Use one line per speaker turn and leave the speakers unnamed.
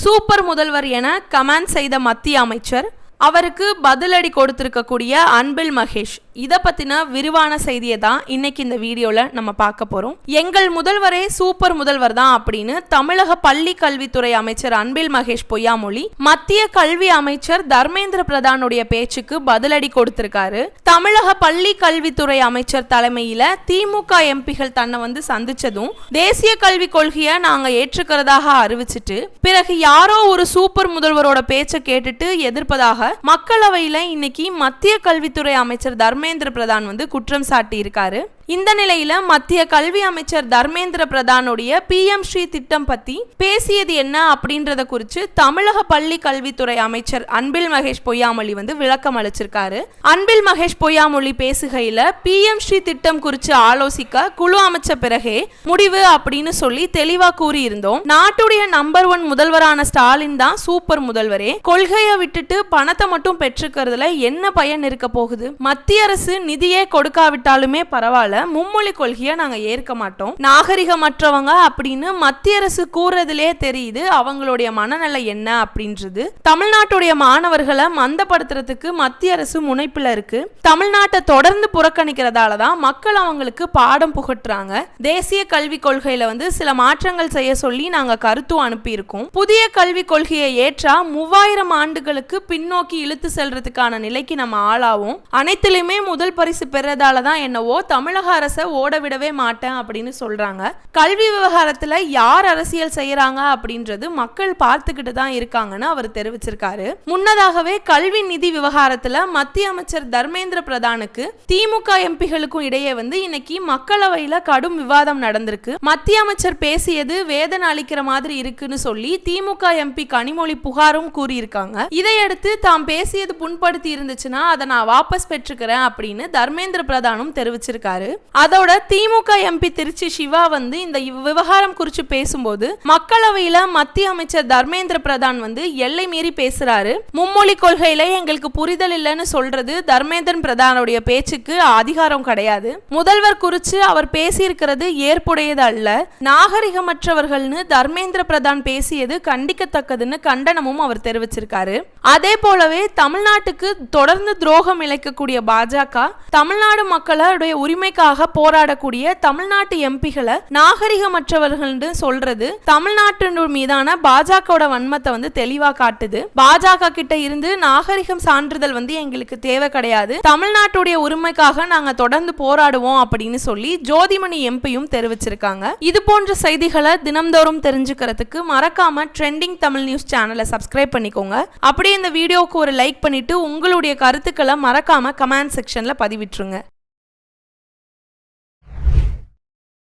Super முதல்வர் என comment செய்த மத்திய அமைச்சர் அவருக்கு பதிலடி கொடுத்திருக்கக்கூடிய அன்பில் மகேஷ். இதை பற்றின விரிவான செய்தியை தான் இன்னைக்கு இந்த வீடியோவில் நம்ம பார்க்க போகிறோம் எங்கள் முதல்வரே சூப்பர் முதல்வர் தான் அப்படின்னு தமிழக பள்ளி கல்வித்துறை அமைச்சர் அன்பில் மகேஷ் பொய்யாமொழி மத்திய கல்வி அமைச்சர் தர்மேந்திர பிரதானுடைய பேச்சுக்கு பதிலடி கொடுத்திருக்காரு. தமிழக பள்ளி கல்வித்துறை அமைச்சர் தலைமையில திமுக எம்பிகள் தன்னை வந்து சந்திச்சதும் தேசிய கல்விக் கொள்கையை நாங்க ஏற்றுக்கிறதாக அறிவிச்சிட்டு பிறகு யாரோ ஒரு சூப்பர் முதல்வரோட பேச்சை கேட்டுட்டு எதிர்ப்பதாக மக்களவையில இன்னைக்கு மத்திய கல்வித்துறை அமைச்சர் தர்ம தர்மேந்திர பிரதான் வந்து குற்றம் சாட்டி இருக்காரு இந்த நிலையில மத்திய கல்வி அமைச்சர் தர்மேந்திர பிரதானுடைய பி எம் ஸ்ரீ திட்டம் பத்தி பேசியது என்ன அப்படின்றத குறித்து தமிழக பள்ளி கல்வித்துறை அமைச்சர் அன்பில் மகேஷ் பொய்யாமொழி வந்து விளக்கம் அளிச்சிருக்காரு. அன்பில் மகேஷ் பொய்யாமொழி பேசுகையில பி எம் ஸ்ரீ திட்டம் குறித்து ஆலோசிக்க குழு அமைச்ச பிறகே முடிவு அப்படின்னு சொல்லி தெளிவா கூறியிருந்தோம். நாட்டுடைய நம்பர் ஒன் முதல்வரான ஸ்டாலின் தான் சூப்பர் முதல்வரே. கொள்கையை விட்டுட்டு பணத்தை மட்டும் பெற்றுக்கிறதுல என்ன பயன் இருக்க போகுது? மத்திய அரசு நிதியே கொடுக்காவிட்டாலுமே பரவாயில்ல. மும்மொழி கொள்கையை நாங்கள் ஏற்க மாட்டோம். நாகரிகமற்றவங்க அப்படின்னு மத்திய அரசு கூறுறதுலே தெரியுது அவங்களுடைய மனநிலை என்ன அப்படின்றது. தமிழ்நாட்டுடைய மாணவர்களை மந்தப்படுத்துறதுக்கு மத்திய அரசு முனைப்பில் இருக்கு. தமிழ்நாட்டை தொடர்ந்து புறக்கணிக்கிறதால தான் மக்கள் அவங்களுக்கு பாடம் புகட்டுறாங்க. தேசிய கல்விக் கொள்கையில வந்து சில மாற்றங்கள் செய்ய சொல்லி நாங்க கருத்தும் அனுப்பியிருக்கோம். புதிய கல்விக் கொள்கையை ஏற்றா மூவாயிரம் ஆண்டுகளுக்கு பின்னோக்கி இழுத்து செல்றதுக்கான நிலைக்கு நம்ம ஆளாவோம். அனைத்திலுமே முதல் பரிசு பெறதால தான் என்னவோ தமிழக அரசை ஓட விடவே மாட்டேன் அப்படின்னு சொல்றாங்க. கல்வி விவகாரத்துல யார் அரசியல் செய்யறாங்க அப்படின்றது மக்கள் பார்த்துக்கிட்டு தான் இருக்காங்கன்னு அவர் தெரிவிச்சிருக்காரு. முன்னதாகவே கல்வி நிதி விவகாரத்துல மத்திய அமைச்சர் தர்மேந்திர பிரதானுக்கு திமுக எம்பிகளுக்கும் இடையே வந்து இன்னைக்கு மக்களவையில கடும் விவாதம் நடந்திருக்கு. மத்திய அமைச்சர் பேசியது வேதனை அளிக்கிற மாதிரி இருக்குன்னு சொல்லி திமுக எம்பி கனிமொழி புகாரும் கூறியிருக்காங்க. இதையடுத்து தாம் பேசியது புண்படுத்தி இருந்துச்சுன்னா அதை நான் வாபஸ் பெற்றுக்கிறேன் அப்படின்னு தர்மேந்திர பிரதானும் தெரிவிச்சிருக்காரு. அதோட திமுக எம்பி திருச்சி சிவா வந்து இந்த விவகாரம் குறித்து பேசும்போது மக்களவையில மத்திய அமைச்சர் தர்மேந்திர பிரதான் வந்து எல்லை மீறி பேசுறாரு. மும்மொழி கொள்கையில எங்களுக்கு புரிதல் இல்லைன்னு சொல்றது தர்மேந்திரன் பிரதானுடைய பேச்சுக்கு அதிகாரம் கிடையாது. முதல்வர் குறித்து அவர் பேசியிருக்கிறது ஏற்புடையது அல்ல. நாகரிகமற்றவர்கள்னு தர்மேந்திர பிரதான் பேசியது கண்டிக்கத்தக்கதுன்னு கண்டனமும் அவர் தெரிவிச்சிருக்காரு. அதே போலவே தமிழ்நாட்டுக்கு தொடர்ந்து துரோகம் இழைக்கக்கூடிய பாஜக தமிழ்நாடு மக்களுடைய உரிமைக்கு உரிமைக்காக போராடக்கூடிய தமிழ்நாட்டு எம்பிகளை நாகரிகமற்றவர்கள்னு சொல்றது தமிழ்நாட்டு மீதான பாஜகவோட வன்மத்தை வந்து தெளிவா காட்டுது. பாஜக கிட்ட இருந்து நாகரிகம் சான்றிதழ் வந்து எங்களுக்கு தேவை கிடையாது. தமிழ்நாட்டுடைய உரிமைக்காக நாங்க தொடர்ந்து போராடுவோம் அப்படின்னு சொல்லி ஜோதிமணி எம்பியும் தெரிவிச்சிருக்காங்க. இது போன்ற செய்திகளை தினம்தோறும் தெரிஞ்சுக்கிறதுக்கு மறக்காம ட்ரெண்டிங் தமிழ் நியூஸ் சேனலை சப்ஸ்கிரைப் பண்ணிக்கோங்க. அப்படியே இந்த வீடியோவுக்கு ஒரு லைக் பண்ணிட்டு உங்களுடைய கருத்துக்களை மறக்காம கமெண்ட் செக்ஷன்ல பதிவிட்டுருங்க.